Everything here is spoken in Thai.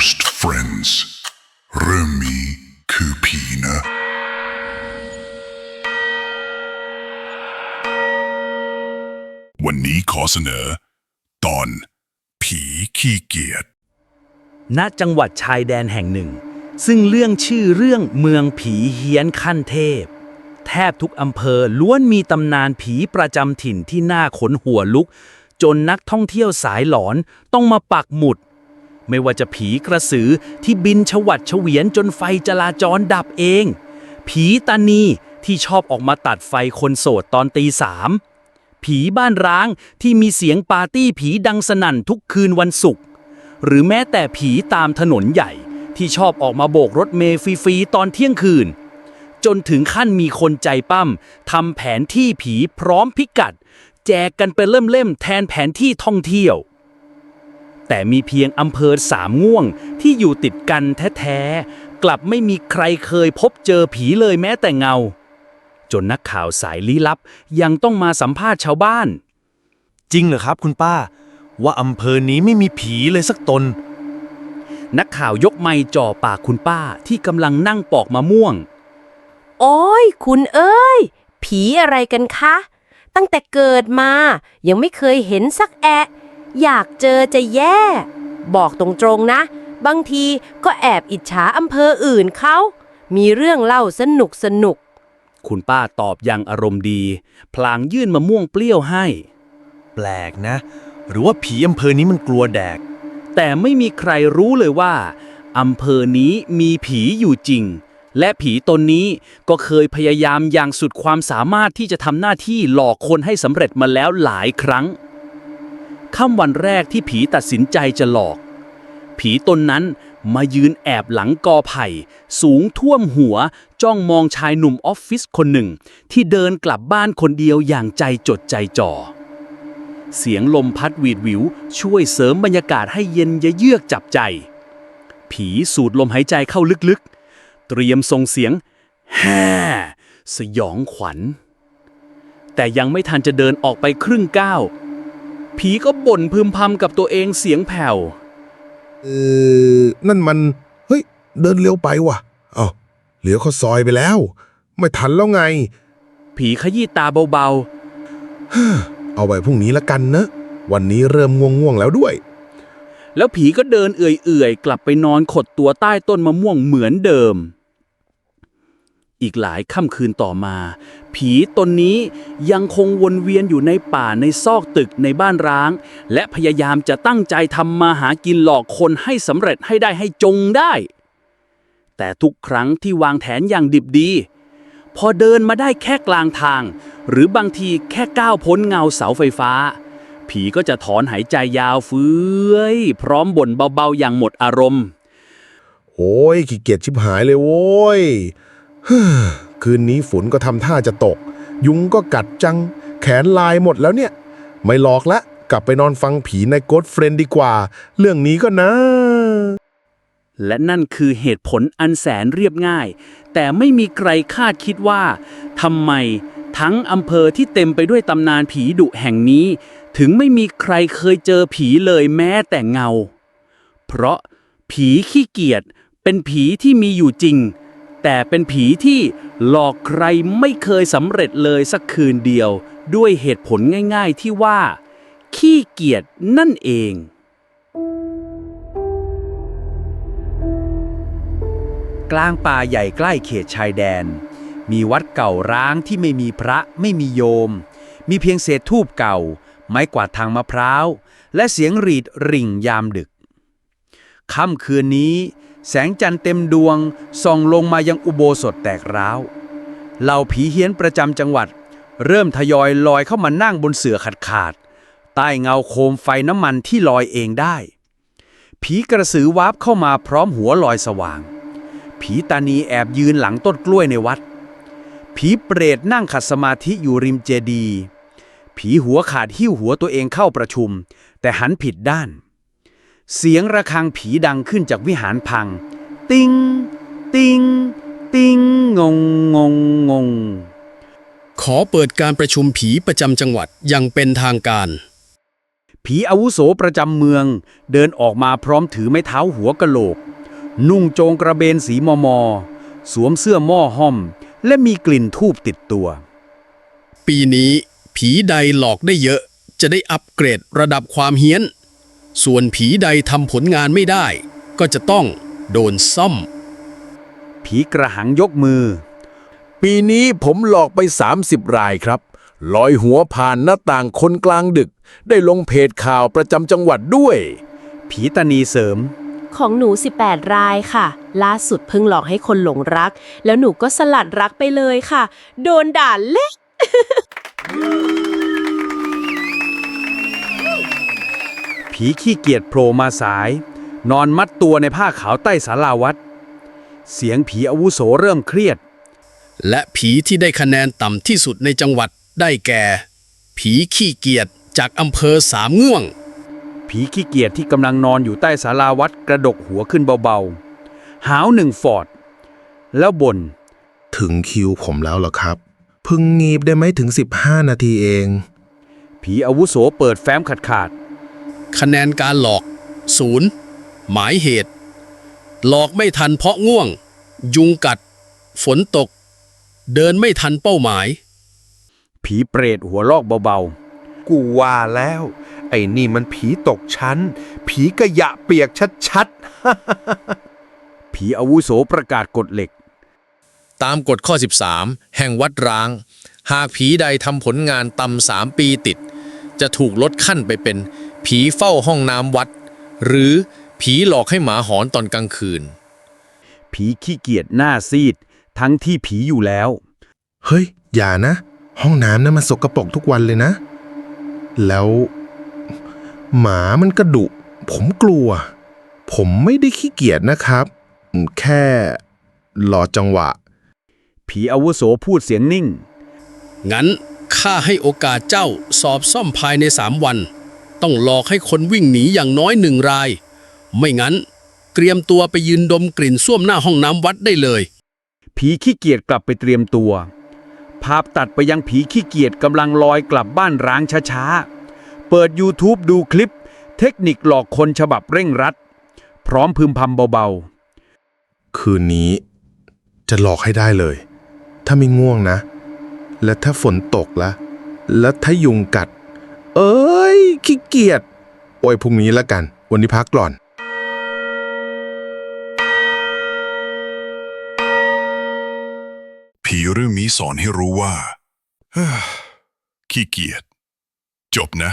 Ghost Friends เรื่องนี้คือผีนะ วันนี้ขอเสนอ ตอน ผีขี้เกียจ ณ จังหวัดชายแดนแห่งหนึ่ง ซึ่งเรื่องชื่อเรื่องเมืองผีเฮี้ยนขั้นเทพ แทบทุกอำเภอล้วนมีตำนานผีประจำถิ่นที่น่าขนหัวลุก จนนักท่องเที่ยวสายหลอนต้องมาปักหมุด ไม่ว่าจะผีกระสือที่บินฉวัดเฉวียนจนไฟจราจรดับเอง ผีตานีที่ชอบออกมาตัดไฟคนโสดตอนตีสามผีบ้านร้างที่มีเสียงปาร์ตี้ผีดังสนั่นทุกคืนวันศุกร์หรือแม้แต่ผีตามถนนใหญ่ที่ชอบออกมาโบกรถเมล์ฟรีๆตอนเที่ยงคืน จนถึงขั้นมีคนใจปั้มทำแผนที่ผีพร้อมพิกัด แจกกันเป็นเล่มๆแทนแผนที่ท่องเที่ยว แต่มีเพียงอำเภอสามง่วงที่อยู่ติดกันแท้ๆ กลับไม่มีใครเคยพบเจอผีเลยแม้แต่เงา จนนักข่าวสายลี้ลับยังต้องมาสัมภาษณ์ชาวบ้าน จริงเหรอครับคุณป้า ว่าอำเภอนี้ไม่มีผีเลยสักตน นักข่าวยกไมค์จ่อปากคุณป้าที่กำลังนั่งปอกมะม่วง โอ้ย คุณเอ้ย ผีอะไรกันคะ ตั้งแต่เกิดมายังไม่เคยเห็นสักแอะ อยากเจอจะแย่ บอกตรงๆนะ บางทีก็แอบอิจฉาอำเภออื่นเขา มีเรื่องเล่าสนุกสนุก คุณป้าตอบอย่างอารมณ์ดี พลางยื่นมะม่วงเปรี้ยวให้ แปลกนะ หรือว่าผีอำเภอนี้มันกลัวแดก แต่ไม่มีใครรู้เลยว่าอำเภอนี้มีผีอยู่จริง และผีตนนี้ก็เคยพยายามอย่างสุดความสามารถที่จะทำหน้าที่หลอกคนให้สำเร็จมาแล้วหลายครั้ง ค่ำวันแรกที่ผีตัดสินใจจะหลอก ผีตนนั้นมายืนแอบหลังกอไผ่ สูงท่วมหัว จ้องมองชายหนุ่มออฟฟิศคนหนึ่ง ที่เดินกลับบ้านคนเดียวอย่างใจจดใจจ่อ เสียงลมพัดหวีดวิว ช่วยเสริมบรรยากาศให้เย็นยะเยือกจับใจ ผีสูดลมหายใจเข้าลึกๆ เตรียมส่งเสียงแฮ่สยองขวัญ แต่ยังไม่ทันจะเดินออกไปครึ่งก้าว ผีก็บ่นพึมพำกับตัวเองเสียงแผ่ว เออนั่นมัน เฮ้ย เดินเร็วไปว่ะ เอาเหลียวเข้าซอยไปแล้ว ไม่ทันแล้วไง ผีขยี้ตาเบาเอาไว้พรุ่งนี้ละกันนะวันนี้เริ่มง่วงๆแล้วด้วย ๆ แล้วผีก็เดินเอื่อยๆ กลับไปนอนขดตัวใต้ต้นมะม่วงเหมือนเดิม อีกหลายค่ำคืนต่อมา ผีตนนี้ยังคงวนเวียนอยู่ในป่าในซอกตึกในบ้านร้าง และพยายามจะตั้งใจทำมาหากินหลอกคนให้สำเร็จให้ได้ให้จงได้ แต่ทุกครั้งที่วางแผนอย่างดิบดี พอเดินมาได้แค่กลางทาง หรือบางทีแค่ก้าวพ้นเงาเสาไฟฟ้า ผีก็จะถอนหายใจยาวเฟื้อยพร้อมบ่นเบาๆอย่างหมดอารมณ์ โอ้ยขี้เกียจชิบหายเลยโว้ย คืนนี้ฝนก็ทำท่าจะตก ยุงก็กัดจัง แขนลายหมดแล้วเนี่ย ไม่หลอกละ กลับไปนอนฟังผีในโกดเฟรนดีกว่า เรื่องนี้ก็นะ และนั่นคือเหตุผลอันแสนเรียบง่าย แต่ไม่มีใครคาดคิดว่าทำไมทั้งอำเภอที่เต็มไปด้วยตำนานผีดุแห่งนี้ ถึงไม่มีใครเคยเจอผีเลยแม้แต่เงา เพราะผีขี้เกียจเป็นผีที่มีอยู่จริง แต่เป็นผีที่หลอกใครไม่เคยสำเร็จเลยสักคืนเดียว ด้วยเหตุผลง่ายๆที่ว่า ขี้เกียจนั่นเอง กลางป่าใหญ่ใกล้เขตชายแดน มีวัดเก่าร้างที่ไม่มีพระไม่มีโยม มีเพียงเศษทูบเก่า ไม้กวาดทางมะพร้าว และเสียงรีดริ่งยามดึกค่ำคืนนี้ แสงจันทร์เต็มดวงส่องลงมายังอุโบสถแตกร้าว เหล่าผีเฮี้ยนประจำจังหวัด เริ่มทยอยลอยเข้ามานั่งบนเสื่อขาดขาด ใต้เงาโคมไฟน้ำมันที่ลอยเองได้ ผีกระสือวาบเข้ามาพร้อมหัวลอยสว่าง ผีตานีแอบยืนหลังต้นกล้วยในวัด ผีเปรตนั่งขัดสมาธิอยู่ริมเจดีย์ผีหัวขาดหิ้วหัวตัวเองเข้าประชุม แต่หันผิดด้าน เสียงระฆังผีดังขึ้นจากวิหารพัง ติง ติง ติง งง งง งง ขอเปิดการประชุมผีประจำจังหวัดอย่างเป็นทางการ ผีอาวุโสประจำเมือง เดินออกมาพร้อมถือไม้เท้าหัวกะโหลก นุ่งโจงกระเบนสีมอมอ สวมเสื้อหม้อห้อม และมีกลิ่นทูบติดตัว ปีนี้ ผีใดหลอกได้เยอะ จะได้อัปเกรดระดับความเฮี้ยน ส่วนผีใดทำผลงานไม่ได้ ก็จะต้องโดนซ่อม ผีกระหังยกมือ ปีนี้ผมหลอกไป 30 รายครับ ลอยหัวผ่านหน้าต่างคนกลางดึก ได้ลงเพจข่าวประจำจังหวัดด้วย ผีตานีเสริม ของหนู 18 รายค่ะ ล่าสุดเพิ่งหลอกให้คนหลงรัก แล้วหนูก็สลัดรักไปเลยค่ะ โดนด่าเละ ผีขี้เกียจโผล่มาสาย นอนมัดตัวในผ้าขาวใต้ศาลาวัด เสียงผีอาวุโสเริ่มเครียด และผีที่ได้คะแนนต่ำที่สุดในจังหวัดได้แก่ ผีขี้เกียจจากอำเภอสามง่วง ผีขี้เกียจที่กำลังนอนอยู่ใต้ศาลาวัดกระดกหัวขึ้นเบาๆ หาวหนึ่งฟอร์ดแล้วบน่นถึงคิวผมแล้วเหรอครับเพึ่งงีบได้ไหมถึง 15 นาทีเอง ผีอาวุโสเปิดแฟ้มขาดขาด คะแนนการหลอกศูนย์หมายเหตุ หลอกไม่ทันเพราะง่วง ยุงกัด ฝนตก เดินไม่ทันเป้าหมายๆผีเปรตหัวลอกเบากูว่าแล้ว ไอ้นี่มันผีตกชั้น ผีกระยะเปียกชัดๆ ผีอาวุโสประกาศกฎเหล็ก ตามกฎข้อ 13 แห่งวัดร้าง หากผีใดทำผลงานต่ำสามปีติด จะถูกลดขั้นไปเป็น ผีเฝ้าห้องน้ำวัด หรือผีหลอกให้หมาหอนตอนกลางคืน ผีขี้เกียจหน้าซีด ทั้งที่ผีอยู่แล้ว เฮ้ย อย่านะ ห้องน้ำนะมันสกรปรกทุกวันเลยนะ แล้ว หมามันกระดุ ผมกลัว ผมไม่ได้ขี้เกียจนะครับ แค่รอจังหวะ ผีอาวุโสพูดเสียงนิ่ง งั้นข้าให้โอกาสเจ้าสอบซ่อมภายในสามวัน ต้องหลอกให้คนวิ่งหนีอย่างน้อยหนึ่งราย ไม่งั้น เตรียมตัวไปยืนดมกลิ่นส้วมหน้าห้องน้ำวัดได้เลย ผีขี้เกียจกลับไปเตรียมตัว ภาพตัดไปยังผีขี้เกียจกำลังลอยกลับบ้านร้างช้าๆ เปิด YouTube ดูคลิป เทคนิคหลอกคนฉบับเร่งรัด พร้อมพึมพำเบาคืนนี้ จะหลอกให้ได้เลย ถ้าไม่ง่วงนะ และถ้าฝนตกละ และถ้ายุงกัด เอ้ยขี้เกียจโอ้ยพรุ่งนี้ละกัน วันนี้พักก่อน ผีเรื่องนี้สอนให้รู้ว่า ขี้เกียจจบนะ